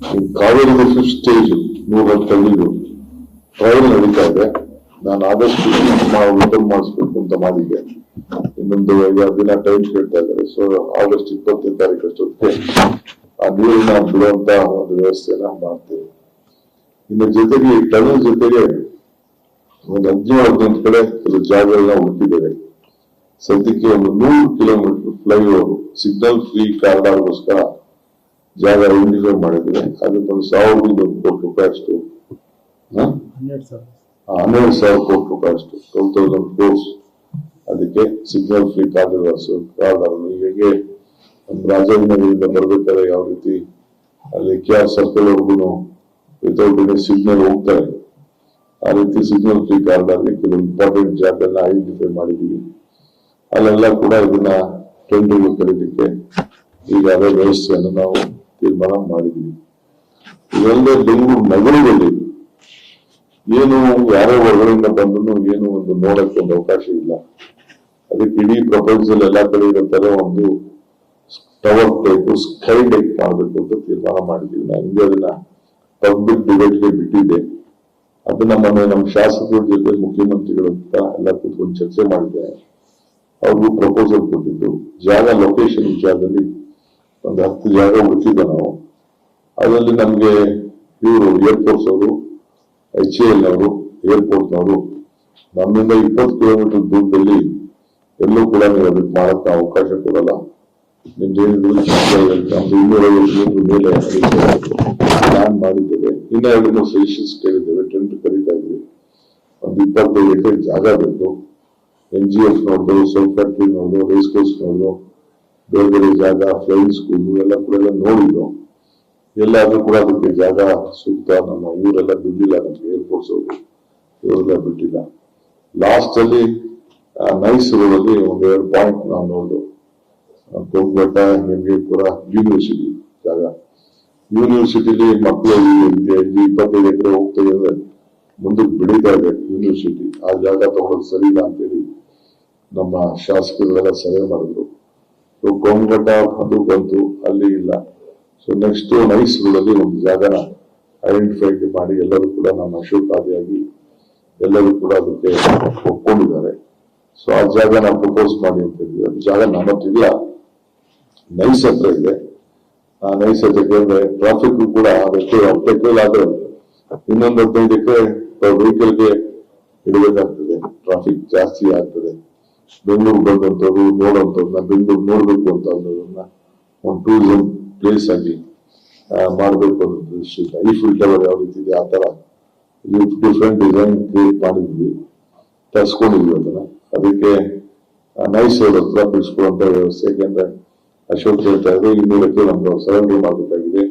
Kaveri fifth stage ನೂರ ತಳ್ಳಿದು trial ನಡೀತಾ ಇದೆ. ನಾನು ಆದಷ್ಟು ರಿಟರ್ನ್ ಮಾಡಿಸ್ಬೇಕು ಅಂತ ಮಾಡಿದ್ದೆ. ಇನ್ನೊಂದು ಐದಾರು ದಿನ ಟೈಮ್ ಕೇಳ್ತಾ ಇದ್ದಾರೆ. ಸೊ ಆಗಸ್ಟ್ ಇಪ್ಪತ್ತನೇ ತಾರೀಕು ಅಷ್ಟೊತ್ತಿಗೆ ಆ ನೀರನ್ನ ಬಿಡುವಂತ ಒಂದು ವ್ಯವಸ್ಥೆನ ಮಾಡ್ತೇವೆ. ಇನ್ನು ಜೊತೆಗೆ ಈ ಟನಲ್ ಜೊತೆಗೆ ಒಂದು ಹದಿನೇಳು ಹದಿನೆಂಟು ಕಡೆ ಕೆಲವು ಜಾಗಗಳನ್ನ ಹುಡುಕಿದ್ದೇವೆ ಸದ್ಯಕ್ಕೆ ಒಂದು ನೂರು ಕಿಲೋಮೀಟರ್ ಫ್ಲೈಓವರ್ ಸಿಗ್ನಲ್ ಫ್ರೀ ಕಾರಿಡಾರ್ಗೋಸ್ಕರ ಜಾಗ ಐಡೆಂಟಿಫೈ ಮಾಡಿದ್ದೇವೆ ಅದಕ್ಕೊಂದು ಸಾವಿರದ ಒಂದು ಕೋಟಿ ರೂಪಾಯಿ ಅಷ್ಟು? ಹನ್ನೆರಡು ಸಾವಿರ. ಕೋಟಿ ರೂಪಾಯಿ ಅಷ್ಟು. ಟ್ವೆಲ್ ತೌಸಂಡ್ ಕ್ರೋರ್ಸ್ ಅದಕ್ಕೆ ಸಿಗ್ನಲ್ ಫ್ರೀ ಕಾರಿಡಾರ್ಸ್ ಕಾರಿಡಾರ್ ಹೇಗೆ ನಮ್ಮ ರಾಜಾಜಿನಗರದಿಂದ ಬರ್ಬೇಕಾದ್ರೆ ಯಾವ ರೀತಿ ಅಲ್ಲಿ ಕೆ ಆರ್ ಸರ್ಕಲ್ ವರ್ಗು ವಿತೌಟ್ ಎನಿ ಸಿಗ್ನಲ್ ಹೋಗ್ತಾರೆ ಆ ರೀತಿ ಸಿಗ್ನಲ್ ಫ್ರೀ ಕಾರಿಡಾರ್ಗೆ ಕೆಲವು ಇಂಪಾರ್ಟೆಂಟ್ ಜಾಗಗಳನ್ನ ಐಡೆಂಟಿಫೈ ಮಾಡಿದೀವಿ ಅಲ್ಲೆಲ್ಲ ಕೂಡ ಇದನ್ನ ಟೆಂಡರ್ ಕರೀಲಿಕ್ಕೆ ಈಗಾಗಲೇ ವ್ಯವಸ್ಥೆಯನ್ನು ನಾವು ತೀರ್ಮಾನ ಮಾಡಿದ್ವಿ ಇವೆಲ್ಲ ಬೆಂಗಳೂರು ನಗರದಲ್ಲಿ ಏನು ಯಾರೋ ಹೊರಗಡೆಯಿಂದ ಬಂದನು, ಏನು ಒಂದು ನೋಡಕ್ಕೆ ಒಂದು ಅವಕಾಶ ಇಲ್ಲ. ಅದಕ್ಕೆ ಇಡೀ ಪ್ರಪಂಚದಲ್ಲಿ ಎಲ್ಲಾ ಕಡೆ ಇರೋ ಒಂದು ಟವರ್ ಟೈಪ್ ಸ್ಕೈ ಡೆಕ್ ಮಾಡಬೇಕು ಅಂತ ತೀರ್ಮಾನ ಮಾಡಿದ್ವಿ. ನಾನು ಹಿಂದೆ ಅದನ್ನ ಪಬ್ಲಿಕ್ ಡಿಬೇಟ್ಗೆ ಬಿಟ್ಟಿದ್ದೆ. ಅದನ್ನ ಮೊನ್ನೆ ನಮ್ಮ ಶಾಸಕರ ಜೊತೆ ಮುಖ್ಯಮಂತ್ರಿಗಳು ಅಂತ ಎಲ್ಲ ಕೂತ್ಕೊಂಡು ಚರ್ಚೆ ಮಾಡಿದೆ. ಅವ್ರಿಗೂ ಪ್ರಪೋಸಲ್ ಕೊಟ್ಟಿದ್ದು. ಜಾಗ ಲೊಕೇಶನ್ ವಿಚಾರದಲ್ಲಿ ಒಂದು ಹತ್ತು ಜಾಗ ಹುಡುಕಿದ್ದ ನಾವು. ಅದರಲ್ಲಿ ನಮಗೆ ಇವರು ಏರ್ಫೋರ್ಸ್ ಅವರು ಎಚ್ ಎಲ್ ಅವರು ಏರ್ಪೋರ್ಟ್ ನವರು. ನಮ್ಮಿಂದ ಇಪ್ಪತ್ತು ಕಿಲೋಮೀಟರ್ ದೂರದಲ್ಲಿ ಎಲ್ಲೂ ಕೂಡ ನೀವು ಅದಕ್ಕೆ ಮಾಡಕ್ಕೆ ಅವಕಾಶ ಕೊಡಲ್ಲ. ನಿಮ್ದೇನಿದ್ರು ನಮ್ದು ಇನ್ನೂರೈವತ್ತು ಮೇಲೆ ಪ್ಲಾನ್ ಮಾಡಿದ್ದೇವೆ. ಇನ್ನೂ ಎರಡು ಸಜೆಷನ್ಸ್ ಕೇಳಿದ್ದೇವೆ. ಟೆಂಟ್ ಕರೀತಾ ಇದ್ವಿ ಒಂದು ಇಪ್ಪತ್ತೈದು ಎಕರೆ ಜಾಗ ಬೇಕು. ಎನ್ ಜಿ ಎಫ್ ನೋಡ್ದು ಸೌತ್ ಫ್ಯಾಕ್ಟ್ರಿ ನೋಡ್ದು ರೇಸ್ ಕೋರ್ಸ್ ನೋಡ್ದು ಬೇರೆ ಬೇರೆ ಜಾಗ ಫ್ಲೈಯಿಂಗ್ ಸ್ಕೂಲ್ ಎಲ್ಲ ಕೂಡ ಎಲ್ಲ ನೋಡಿದ್ದು ಎಲ್ಲಾದ್ರೂ ಕೂಡ ಅದಕ್ಕೆ ಜಾಗ ಸೂಕ್ತ ನಮ್ಮ ಇವರೆಲ್ಲ ಬಿದ್ದಿಲ್ಲ ನಮ್ಗೆ ಏರ್ಪೋರ್ಟ್ಸ್ ಅವರು. ಇವರೆಲ್ಲ ಬಿಟ್ಟಿಲ್ಲ. ಲಾಸ್ಟ್ ಅಲ್ಲಿ ನೈಸ್ ರೋಡಲ್ಲಿ ಒಂದ್ ಎರಡು ಪಾಯಿಂಟ್ ನಾವು ನೋಡ್ದು. ಕೊಂಬೆಟ್ಟ ಕೂಡ ಯೂನಿವರ್ಸಿಟಿ ಜಾಗ. ಯೂನಿವರ್ಸಿಟಿಲಿ ಮಕ್ಕಳು ಇಪ್ಪತ್ತೈದು ಎಕರೆ ಹೋಗ್ತಾ ಇದ್ರೆ ಮುಂದಕ್ಕೆ ಬೆಳೀತಾ ಇದೆ ಯೂನಿವರ್ಸಿಟಿ ಆ ಜಾಗ ತಗೊಳ್ಳೋದು ಸರಿ ಇಲ್ಲ ಅಂತೇಳಿ ನಮ್ಮ ಶಾಸಕರೆಲ್ಲ ಸಲಹೆ ಮಾಡಿದ್ರು. ಸೊ ಕೊಂಗಟ ಅದು ಬಂತು ಅಲ್ಲಿ ಇಲ್ಲ. ಸೊ ನೆಕ್ಸ್ಟ್ ಮೈಸೂರಲ್ಲಿ ಒಂದು ಜಾಗನ ಐಡೆಂಟಿಫೈ ಮಾಡಿ, ಎಲ್ಲರೂ ಕೂಡ ನಮ್ಮ ಅಶೋಕಾದಿಯಾಗಿ ಎಲ್ಲರೂ ಕೂಡ ಅದಕ್ಕೆ ಒಪ್ಕೊಂಡಿದ್ದಾರೆ. ಸೊ ಆ ನಾವು ಪ್ರಪೋಸ್ ಮಾಡಿ ಅಂತ ಹೇಳಿದ್ವಿ ಅದು ಜಾಗ ನಮ್ಮ ಹತ್ರ ನೈಸ್ ಹತ್ರ ಇದೆ. ಆ ನೈಸ್ ಹತ್ರಕ್ಕೆ ಅಂದ್ರೆ ಟ್ರಾಫಿಕ್ ಕೂಡ ಹತ್ತು ಎಕರೆ ಆದ್ರೆ ಇನ್ನೊಂದು ಹದಿನೈದು ವೆಹಿಕಲ್ಗೆ ಇಡಬೇಕಾಗ್ತದೆ. ಟ್ರಾಫಿಕ್ ಜಾಸ್ತಿ ಆಗ್ತದೆ. ಬೆಂಗಳೂರು ಬಂದಂಥದ್ದು ನೋಡೋಂಥದ್ದನ್ನ ಬೆಂಗಳೂರು ನೋಡಬೇಕು ಅಂತ ಅನ್ನೋದನ್ನ ಒಂದು ಟೂರಿಸಂ ಪ್ಲೇಸ್ ಆಗಿ ಮಾಡಬೇಕು ಅನ್ನೋದು ಅನ್ನೋ ದೃಷ್ಟಿಯಿಂದ ಈ ಫುಲ್ ಟವರ್ ಯಾವ ರೀತಿ ಇದೆ, ಆ ಥರ ಡಿಫ್ರೆಂಟ್ ಡಿಸೈನ್ ಕ್ರಿಯೇಟ್ ಮಾಡಿದ್ವಿ. ತರಿಸ್ಕೊಂಡಿದ್ವಿ ಅದನ್ನ. ಅದಕ್ಕೆ ನೈಸ್ ಅವ್ರ ಹತ್ರ ಬಿಡಿಸ್ಕೊಳ್ಳುವಂಥ ವ್ಯವಸ್ಥೆ, ಯಾಕೆಂದ್ರೆ ಅಶೋಕ್ ಹೇಳ್ತಾ ಇದ್ರು ಇನ್ನೂರಕ್ಕೆ ನಮ್ಗೆ ಸರೌಂಡಿಂಗ್ ಮಾಡಬೇಕಾಗಿದೆ.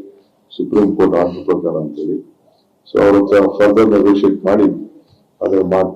ಸುಪ್ರೀಂ ಕೋರ್ಟ್ ಆರ್ಡರ್ ಪ್ರಕಾರ ಅಂತೇಳಿ. ಸೊ ಅವ್ರ ಹತ್ರ ಫರ್ದರ್ ನೆಗೋಷಿಯೇಟ್ ಮಾಡಿ, ಅದನ್ನ ಮಾಡ್ತೀವಿ.